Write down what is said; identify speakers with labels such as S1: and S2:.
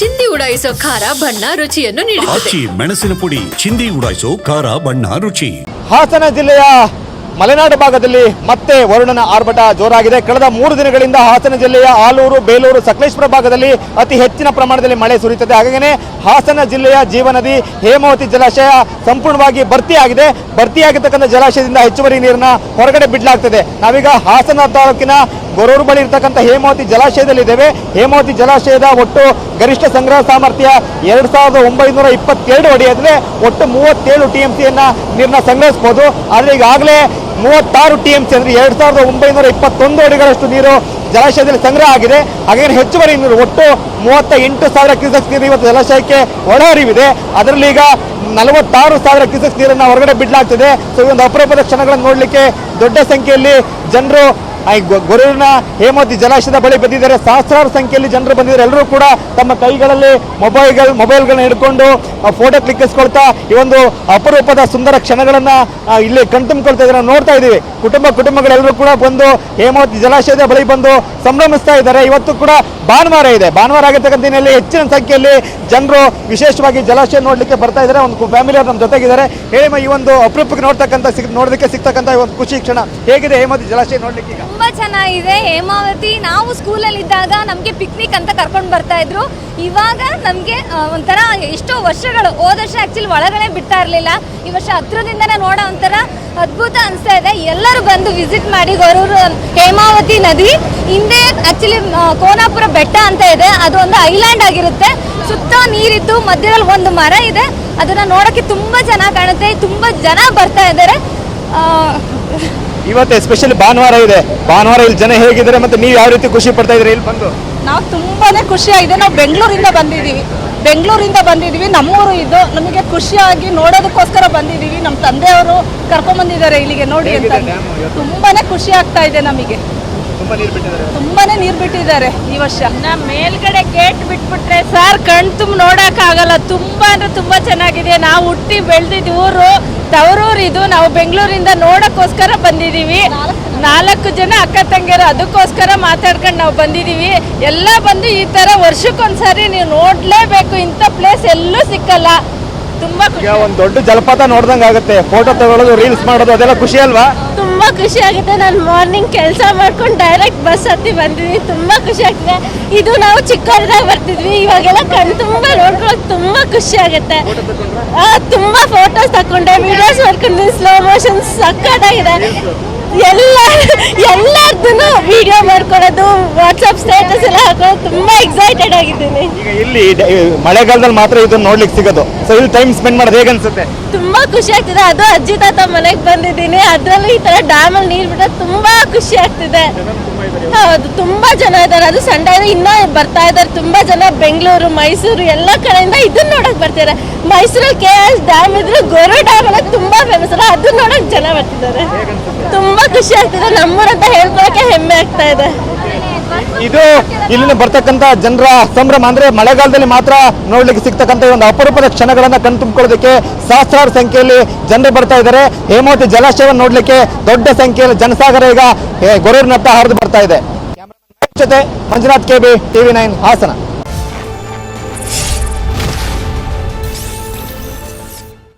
S1: ಚಿಂದಿ ಉಡಾಯಿಸೋ ಖಾರ ಬಣ್ಣ ರುಚಿಯನ್ನು ನೀಡುತ್ತದೆ.
S2: ಆಚಿ ಮೆಣಸಿನ ಪುಡಿ ಚಿಂದಿ ಉಡಾಯಿಸೋ ಖಾರ ಬಣ್ಣ ರುಚಿ.
S3: ಹಾಸನ ಜಿಲ್ಲೆಯ ಮಲೆನಾಡು ಭಾಗದಲ್ಲಿ ಮತ್ತೆ ವರುಣನ ಆರ್ಭಟ ಜೋರಾಗಿದೆ. ಕಳೆದ ಮೂರು ದಿನಗಳಿಂದ ಹಾಸನ ಜಿಲ್ಲೆಯ ಆಲೂರು, ಬೇಲೂರು ಸಕಲೇಶ್ವರ ಭಾಗದಲ್ಲಿ ಅತಿ ಹೆಚ್ಚಿನ ಪ್ರಮಾಣದಲ್ಲಿ ಮಳೆ ಸುರಿಯುತ್ತದೆ. ಹಾಗೆಯೇ ಹಾಸನ ಜಿಲ್ಲೆಯ ಜೀವನದಿ ಹೇಮಾವತಿ ಜಲಾಶಯ ಸಂಪೂರ್ಣವಾಗಿ ಭರ್ತಿಯಾಗಿದೆ. ಭರ್ತಿಯಾಗಿರ್ತಕ್ಕಂಥ ಜಲಾಶಯದಿಂದ ಹೆಚ್ಚುವರಿ ನೀರನ್ನ ಹೊರಗಡೆ ಬಿಡಲಾಗ್ತದೆ. ನಾವೀಗ ಹಾಸನ ತಾಲೂಕಿನ ಗೊರೂರು ಬಳಿ ಇರ್ತಕ್ಕಂಥ ಹೇಮಾವತಿ ಜಲಾಶಯದಲ್ಲಿದ್ದೇವೆ. ಹೇಮಾವತಿ ಜಲಾಶಯದ ಒಟ್ಟು ಗರಿಷ್ಠ ಸಂಗ್ರಹ ಸಾಮರ್ಥ್ಯ ಎರಡು ಸಾವಿರದ ಒಂಬೈನೂರ ಇಪ್ಪತ್ತೆರಡು ಅಡಿ ಒಟ್ಟು ಮೂವತ್ತೇಳು ಟಿ ಎಂ ಸಿಯನ್ನು ನೀರನ್ನ ಸಂಗ್ರಹಿಸಬಹುದು ಆದರೆ ಈಗಾಗಲೇ ಮೂವತ್ತಾರು ಟಿ ಎಂ ಸಿ ಅಂದರೆ ಎರಡ್ ಸಾವಿರದ ಒಂಬೈನೂರ ಇಪ್ಪತ್ತೊಂದು ಅಡಿಗಳಷ್ಟು ನೀರು ಜಲಾಶಯದಲ್ಲಿ ಸಂಗ್ರಹ ಆಗಿದೆ. ಹಾಗೇನು ಹೆಚ್ಚುವರಿ ನೀರು, ಒಟ್ಟು ಮೂವತ್ತ ಎಂಟು ಸಾವಿರ ಕ್ಯೂಸೆಕ್ಸ್ ನೀರು ಇವತ್ತು ಜಲಾಶಯಕ್ಕೆ ಒಳಹರಿವಿದೆ. ಅದರಲ್ಲಿ ಈಗ ನಲವತ್ತಾರು ಸಾವಿರ ಕ್ಯೂಸೆಕ್ಸ್ ನೀರನ್ನು ಹೊರಗಡೆ ಬಿಡಲಾಗ್ತದೆ. ಸೊ ಈ ಒಂದು ಅಪರೂಪದ ಕ್ಷಣಗಳನ್ನು ನೋಡಲಿಕ್ಕೆ ದೊಡ್ಡ ಸಂಖ್ಯೆಯಲ್ಲಿ ಜನರು ಗೊರೂರಿನ ಹೇಮತಿ ಜಲಾಶಯದ ಬಳಿ ಬಂದಿದ್ದಾರೆ. ಸಹಸ್ರಾರು ಸಂಖ್ಯೆಯಲ್ಲಿ ಜನರು ಬಂದಿದ್ದಾರೆ. ಎಲ್ಲರೂ ಕೂಡ ತಮ್ಮ ಕೈಗಳಲ್ಲಿ ಮೊಬೈಲ್ಗಳು ಮೊಬೈಲ್ಗಳನ್ನ ಹಿಡ್ಕೊಂಡು ಫೋಟೋ ಕ್ಲಿಕ್ಕಿಸ್ಕೊಳ್ತಾ, ಈ ಒಂದು ಅಪರೂಪದ ಸುಂದರ ಕ್ಷಣಗಳನ್ನ ಇಲ್ಲಿ ಕಣ್ತುಂಬಿಕೊಳ್ತಾ ಇದ್ದಾರೆ. ನೋಡ್ತಾ ಇದ್ದೀವಿ. ಕುಟುಂಬ ಕುಟುಂಬಗಳೆಲ್ಲರೂ ಕೂಡ ಬಂದು ಹೇಮಾವತಿ ಜಲಾಶಯದ ಬಳಿ ಬಂದು ಸಂಭ್ರಮಿಸ್ತಾ ಇದ್ದಾರೆ. ಇವತ್ತು ಕೂಡ ಭಾನುವಾರ ಇದೆ. ಭಾನುವಾರ ಆಗಿರ್ತಕ್ಕಂಥ ದಿನಲ್ಲಿ ಹೆಚ್ಚಿನ ಸಂಖ್ಯೆಯಲ್ಲಿ ಜನರು ವಿಶೇಷವಾಗಿ ಜಲಾಶಯ ನೋಡಲಿಕ್ಕೆ ಬರ್ತಾ ಇದ್ದಾರೆ. ಒಂದು ಫ್ಯಾಮಿಲಿ ಅವ್ರು ನಮ್ಮ ಜೊತೆಗಿದ್ದಾರೆ. ಹೇಮ ಈ ಒಂದು ಅಪರೂಪಕ್ಕೆ ನೋಡ್ತಕ್ಕಂಥ ಸಿಗ್ ನೋಡೋದಕ್ಕೆ ಸಿಗ್ತಕ್ಕಂಥ ಒಂದು ಖುಷಿ ಕ್ಷಣ ಹೇಗಿದೆ ಹೇಮಾವತಿ ಜಲಾಶಯ ನೋಡಲಿಕ್ಕೆ ಈಗ?
S4: ತುಂಬಾ ಚೆನ್ನಾಗಿದೆ. ಹೇಮಾವತಿ, ನಾವು ಸ್ಕೂಲಲ್ಲಿ ಇದ್ದಾಗ ನಮಗೆ ಪಿಕ್ನಿಕ್ ಅಂತ ಕರ್ಕೊಂಡು ಬರ್ತಾ ಇದ್ರು. ಇವಾಗ ನಮಗೆ ಒಂಥರ ಎಷ್ಟೋ ವರ್ಷಗಳು, ಹೋದ ವರ್ಷ ಆಕ್ಚುಲಿ ಒಳಗಡೆ ಬಿಡ್ತಾ ಇರಲಿಲ್ಲ. ಈ ವರ್ಷ ಹತ್ರದಿಂದನೇ ನೋಡೋ ಒಂಥರ ಅದ್ಭುತ ಅನಿಸ್ತಾ ಇದೆ. ಎಲ್ಲರೂ ಬಂದು ವಿಸಿಟ್ ಮಾಡಿ ಗೊರೂರು ಹೇಮಾವತಿ ನದಿ. ಹಿಂದೆ ಆಕ್ಚುಲಿ ಕೋನಾಪುರ ಬೆಟ್ಟ ಅಂತ ಇದೆ. ಅದು ಒಂದು ಐಲ್ಯಾಂಡ್ ಆಗಿರುತ್ತೆ. ಸುತ್ತ ನೀರಿದ್ದು, ಮಧ್ಯದಲ್ಲಿ ಒಂದು ಮರ ಇದೆ. ಅದನ್ನ ನೋಡೋಕ್ಕೆ ತುಂಬಾ ಚೆನ್ನಾಗಿ ಕಾಣುತ್ತೆ. ತುಂಬಾ ಜನ ಬರ್ತಾ ಇದ್ದಾರೆ.
S3: ಇವತ್ತು ಎಸ್ಪೆಷಲಿ ಭಾನುವಾರ ಇದೆ. ಭಾನುವಾರ ಇಲ್ಲಿ ಜನ ಹೇಗಿದ್ದಾರೆ ಮತ್ತೆ ನೀವು ಯಾವ ರೀತಿ ಖುಷಿ ಪಡ್ತಾ ಇದ್ರಿ ಇಲ್ಲಿ ಬಂದು.
S5: ನಾವು ತುಂಬಾನೇ ಖುಷಿಯಾಗಿದೆ ನಾವು ಬೆಂಗಳೂರಿಂದ ಬಂದಿದ್ದೀವಿ. ಬೆಂಗಳೂರಿಂದ ಬಂದಿದ್ದೀವಿ. ನಮ್ಮೂರು ಇದು ನಮಗೆ ಖುಷಿಯಾಗಿ ನೋಡೋದಕ್ಕೋಸ್ಕರ ಬಂದಿದ್ದೀವಿ. ನಮ್ಮ ತಂದೆಯವರು ಕರ್ಕೊಂಡ್ಬಂದಿದ್ದಾರೆ ಇಲ್ಲಿಗೆ ನೋಡಿ ಅಂತ. ತುಂಬಾನೇ ಖುಷಿ ಆಗ್ತಾ ಇದೆ ನಮಗೆ.
S3: ತುಂಬಾ ನೀರು ಬಿಟ್ಟಿದ್ದಾರೆ.
S5: ತುಂಬಾನೇ ನೀರು ಬಿಟ್ಟಿದ್ದಾರೆ ಈ ವರ್ಷ.
S6: ನಾ ಮೇಲ್ಗಡೆ ಗೇಟ್ ಬಿಟ್ಬಿಟ್ರೆ ಸರ್ ಕಣ್ ತುಂಬ ನೋಡಕ್ ಆಗಲ್ಲ ತುಂಬಾ ಅಂದ್ರೆ ತುಂಬಾ ಚೆನ್ನಾಗಿದೆ. ನಾವು ಹುಟ್ಟಿ ಬೆಳೆದಿದ್ದು ಊರು ತವರೂರು ಇದು. ನಾವು ಬೆಂಗಳೂರಿಂದ ನೋಡಕ್ಕೋಸ್ಕರ ಬಂದಿದೀವಿ ನಾಲ್ಕು ಜನ ಅಕ್ಕ ತಂಗಿಯರು ಅದಕ್ಕೋಸ್ಕರ ಮಾತಾಡ್ಕೊಂಡು ನಾವು ಬಂದಿದೀವಿ ಎಲ್ಲ ಬಂದು ಈ ತರ ವರ್ಷಕ್ಕೊಂದ್ಸರಿ ನೀವು ನೋಡ್ಲೇಬೇಕು. ಇಂಥ ಪ್ಲೇಸ್ ಎಲ್ಲೂ ಸಿಕ್ಕಲ್ಲ. ತುಂಬಾ ಖುಷಿ.
S3: ಒಂದು ದೊಡ್ಡ ಜಲಪಾತ ನೋಡ್ದಂಗೆ ಆಗುತ್ತೆ ಫೋಟೋ ತಗೊಳ್ಳೋದು ರೀಲ್ಸ್ ಮಾಡೋದು ಅದೆಲ್ಲ ಖುಷಿ ಅಲ್ವಾ?
S6: ತುಂಬಾ ಖುಷಿ ಆಗುತ್ತೆ. ನಾನು ಮಾರ್ನಿಂಗ್ ಕೆಲಸ ಮಾಡ್ಕೊಂಡು ಡೈರೆಕ್ಟ್ ಬಸ್ ಹತ್ತಿ ಬಂದಿದ್ವಿ ತುಂಬ ಖುಷಿ ಆಗ್ತಿದೆ. ಇದು ನಾವು ಚಿಕ್ಕವರಿದಾಗ ಬರ್ತಿದ್ವಿ. ಇವಾಗೆಲ್ಲ ಕಣ್ ತುಂಬ ನೋಡ್ಕೊಳ್ಳೋಕೆ ತುಂಬ ಖುಷಿ ಆಗುತ್ತೆ. ತುಂಬ ಫೋಟೋಸ್ ತಕೊಂಡೆ. ವಿಡಿಯೋಸ್ ಮಾಡ್ಕೊಂಡು ಸ್ಲೋ ಮೋಷನ್ ಸಕ್ಕತ್ತಾಗಿದೆ ಎಲ್ಲ ಎಲ್ಲದನ್ನು ವಿಡಿಯೋ ಮಾಡ್ಕೊಳ್ಳೋದು ವಾಟ್ಸಪ್ ಸ್ಟೇಟಸ್ ಎಲ್ಲ ಹಾಕೋದು ತುಂಬಾ ಎಕ್ಸೈಟೆಡ್ ಆಗಿದ್ದೀನಿ.
S3: ಈಗ ಇಲ್ಲಿ ಮಳೆಗಾಲದಲ್ಲಿ ಮಾತ್ರ ಇದನ್ನ ನೋಡ್ಲಿಕ್ಕೆ ಸಿಗೋದು. ಸೊ ಇಲ್ಲಿ ಟೈಮ್ ಸ್ಪೆಂಡ್ ಮಾಡೋದು ಹೇಗೆ ಅನ್ಸುತ್ತೆ
S6: ತುಂಬಾ ಖುಷಿ ಆಗ್ತಿದೆ. ಅದು ಅಜ್ಜಿ ತಾತ ಮನೆಗೆ ಬಂದಿದ್ದೀನಿ ಅದರಲ್ಲೂ ಈ ತರ ಡ್ಯಾಮ್ ಅಲ್ಲಿ ನೀರ್ ಬಿಟ್ಟರೆ ತುಂಬಾ ಖುಷಿ ಆಗ್ತಿದೆ. ಹೌದು, ತುಂಬಾ ಜನ ಇದ್ದಾರೆ. ಅದು ಸಂಡೆ ಇನ್ನ ಬರ್ತಾ ಇದ್ದಾರೆ. ತುಂಬಾ ಜನ ಬೆಂಗಳೂರು, ಮೈಸೂರು ಎಲ್ಲ ಕಡೆಯಿಂದ ಇದನ್ನ ನೋಡಕ್ ಬರ್ತಾರೆ ಮೈಸೂರಲ್ಲಿ ಕೆ ಎಸ್ ಡ್ಯಾಮ್ ಇದ್ರು ಗೋರು ಡ್ಯಾಮ್ ಅಲ್ಲ ತುಂಬಾ ಫೇಮಸ್ ಅಲ್ಲ, ಅದನ್ನ ನೋಡಕ್ ಜನ ಬರ್ತಿದ್ದಾರೆ. ತುಂಬಾ ಖುಷಿ ಆಗ್ತಿದೆ. ನಮ್ಮೂರಂತ ಹೇಳ್ಕೊಳಕ್ಕೆ ಹೆಮ್ಮೆ ಆಗ್ತಾ ಇದೆ.
S3: ಇದು ಇಲ್ಲಿನ ಬರ್ತಕ್ಕಂಥ ಜನರ ಸಂಭ್ರಮ. ಅಂದ್ರೆ ಮಳೆಗಾಲದಲ್ಲಿ ಮಾತ್ರ ನೋಡ್ಲಿಕ್ಕೆ ಸಿಗ್ತಕ್ಕಂಥ ಒಂದು ಅಪರೂಪದ ಕ್ಷಣಗಳನ್ನ ಕಣ್ತುಂಬಿಕೊಳ್ಳೋದಕ್ಕೆ ಸಹಸ್ರಾರು ಸಂಖ್ಯೆಯಲ್ಲಿ ಜನರು ಬರ್ತಾ ಇದ್ದಾರೆ. ಹೇಮಾವತಿ ಜಲಾಶಯವನ್ನು ನೋಡ್ಲಿಕ್ಕೆ ದೊಡ್ಡ ಸಂಖ್ಯೆಯಲ್ಲಿ ಜನಸಾಗರ ಈಗ ಗೊರೂರಿನತ್ತ ಹರಿದು ಬರ್ತಾ ಇದೆ. ಜೊತೆ Manjunath KB TV nine Hassan.